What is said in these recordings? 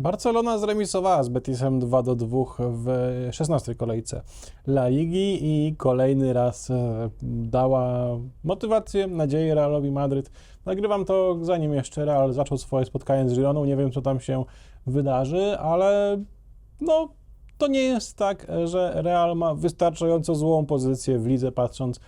Barcelona zremisowała z Betisem 2 do 2 w 16 kolejce La Ligi i kolejny raz e, dała motywację, nadzieję Realowi Madryt. Nagrywam to zanim jeszcze Real zaczął swoje spotkanie z Gironą. Nie wiem, co tam się wydarzy, ale no, to nie jest tak, że Real ma wystarczająco złą pozycję w lidze, patrząc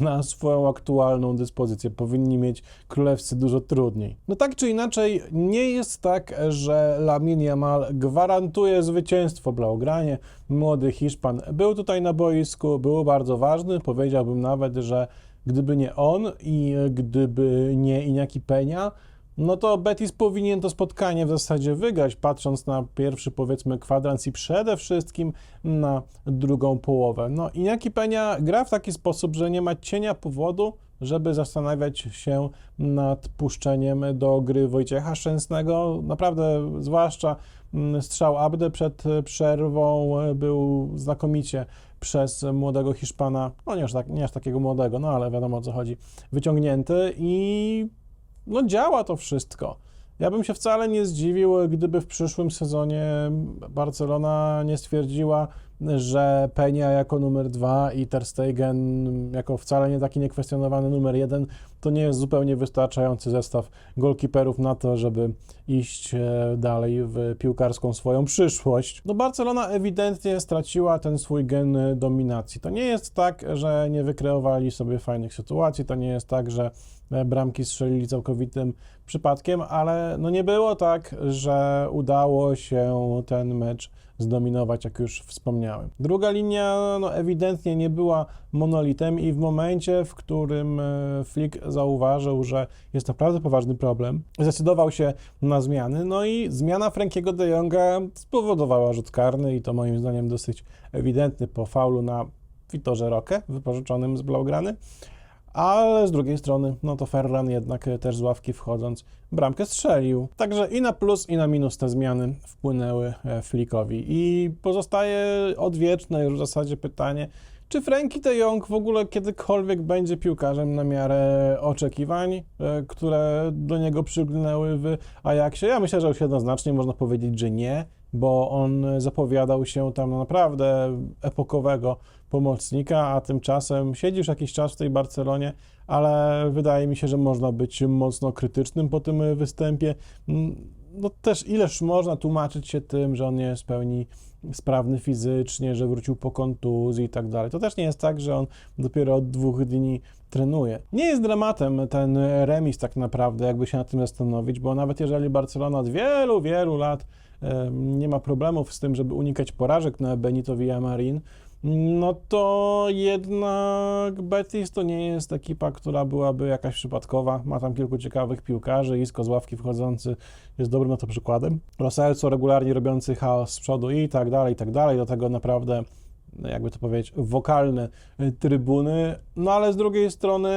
na swoją aktualną dyspozycję. Powinni mieć królewscy dużo trudniej. No tak czy inaczej, nie jest tak, że Lamin Yamal gwarantuje zwycięstwo Blaugranie. Młody Hiszpan był tutaj na boisku, był bardzo ważny. Powiedziałbym nawet, że gdyby nie on i gdyby nie Iñaki Peña, no to Betis powinien to spotkanie w zasadzie wygrać, patrząc na pierwszy, powiedzmy, kwadrans i przede wszystkim na drugą połowę. No Iñaki Peña gra w taki sposób, że nie ma cienia powodu, żeby zastanawiać się nad puszczeniem do gry Wojciecha Szczęsnego. Naprawdę, zwłaszcza mm, strzał Abde przed przerwą był znakomicie przez młodego Hiszpana, no nie aż, tak, nie aż takiego młodego, no ale wiadomo o co chodzi, wyciągnięty i no działa to wszystko. Ja bym się wcale nie zdziwił, gdyby w przyszłym sezonie Barcelona nie stwierdziła, że Peña jako numer dwa i Ter Stegen jako wcale nie taki niekwestionowany numer jeden to nie jest zupełnie wystarczający zestaw golkiperów na to, żeby iść e, dalej w piłkarską swoją przyszłość. No Barcelona ewidentnie straciła ten swój gen dominacji. To nie jest tak, że nie wykreowali sobie fajnych sytuacji, to nie jest tak, że e, bramki strzelili całkowitym przypadkiem, ale no nie było tak, że udało się ten mecz zdominować, jak już wspomniałem. Druga linia no, ewidentnie nie była monolitem i w momencie, w którym e, Flick zauważył, że jest naprawdę poważny problem, zdecydował się na zmiany, no i zmiana Frankiego de Jonga spowodowała rzut karny i to moim zdaniem dosyć ewidentny po faulu na Vitorze Roque, wypożyczonym z Blaugrany. Ale z drugiej strony, no to Ferran jednak też z ławki wchodząc bramkę strzelił. Także i na plus, i na minus te zmiany wpłynęły e, Flickowi. I pozostaje odwieczne już w zasadzie pytanie, czy Frankie de Jong w ogóle kiedykolwiek będzie piłkarzem na miarę oczekiwań, e, które do niego przygnęły w Ajaxie? Ja myślę, że już jednoznacznie można powiedzieć, że nie, bo on zapowiadał się tam na naprawdę epokowego pomocnika, a tymczasem siedzi już jakiś czas w tej Barcelonie, ale wydaje mi się, że można być mocno krytycznym po tym występie. No też ileż można tłumaczyć się tym, że on nie jest w pełni sprawny fizycznie, że wrócił po kontuzji i tak dalej. To też nie jest tak, że on dopiero od dwóch dni trenuje. Nie jest dramatem ten remis tak naprawdę, jakby się nad tym zastanowić, bo nawet jeżeli Barcelona od wielu, wielu lat nie ma problemów z tym, żeby unikać porażek na Benito Villamarin, no to jednak Betis to nie jest ekipa, która byłaby jakaś przypadkowa. Ma tam kilku ciekawych piłkarzy. Isko z ławki wchodzący jest dobrym na to przykładem. Roselso regularnie robiący chaos z przodu i tak dalej, i tak dalej. Do tego naprawdę jakby to powiedzieć, wokalne trybuny, no ale z drugiej strony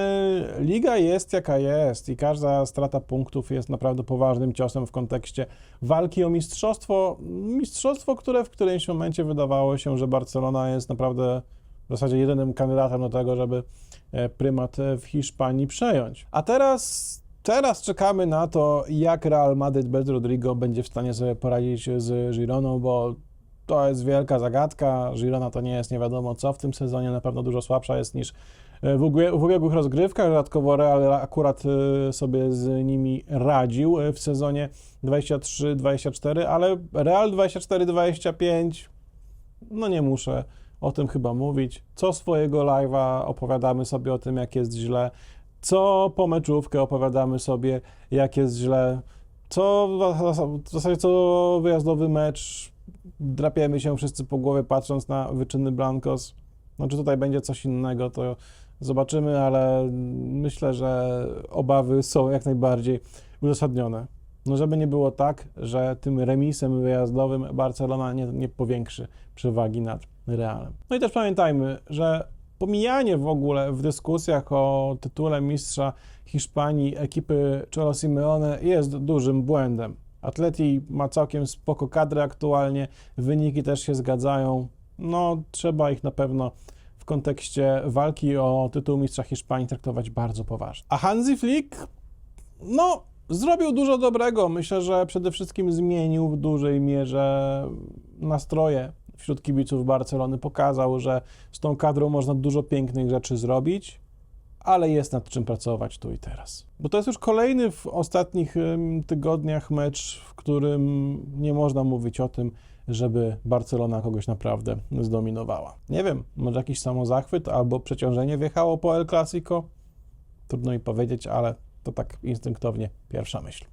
liga jest jaka jest i każda strata punktów jest naprawdę poważnym ciosem w kontekście walki o mistrzostwo. Mistrzostwo, które w którymś momencie wydawało się, że Barcelona jest naprawdę w zasadzie jedynym kandydatem do tego, żeby e, prymat w Hiszpanii przejąć. A teraz Teraz czekamy na to, jak Real Madrid bez Rodrigo będzie w stanie sobie poradzić z Gironą, bo to jest wielka zagadka. Girona to nie jest nie wiadomo co w tym sezonie, na pewno dużo słabsza jest niż w, w ubiegłych rozgrywkach. Dodatkowo Real akurat e, sobie z nimi radził w sezonie 23-24, ale Real 24-25, no nie muszę o tym chyba mówić. Co swojego live'a opowiadamy sobie o tym, jak jest źle. Co po meczówkę opowiadamy sobie, jak jest źle. Co w zasadzie co wyjazdowy mecz drapiemy się wszyscy po głowie patrząc na wyczyny Blancos. No czy tutaj będzie coś innego, to zobaczymy, ale myślę, że obawy są jak najbardziej uzasadnione. No żeby nie było tak, że tym remisem wyjazdowym Barcelona nie, nie powiększy przewagi nad Realem. No i też pamiętajmy, że pomijanie w ogóle w dyskusjach o tytule mistrza Hiszpanii ekipy Cholo Simeone jest dużym błędem. Atleti ma całkiem spoko kadrę aktualnie, wyniki też się zgadzają. No, trzeba ich na pewno w kontekście walki o tytuł mistrza Hiszpanii traktować bardzo poważnie. A Hansi Flick, no, Zrobił dużo dobrego. Myślę, że przede wszystkim zmienił w dużej mierze nastroje wśród kibiców Barcelony. Pokazał, że z tą kadrą można dużo pięknych rzeczy zrobić, ale jest nad czym pracować tu i teraz. Bo to jest już kolejny w ostatnich tygodniach mecz, w którym nie można mówić o tym, żeby Barcelona kogoś naprawdę zdominowała. Nie wiem, może jakiś samozachwyt albo przeciążenie wjechało po El Clasico? Trudno mi powiedzieć, ale to tak instynktownie pierwsza myśl.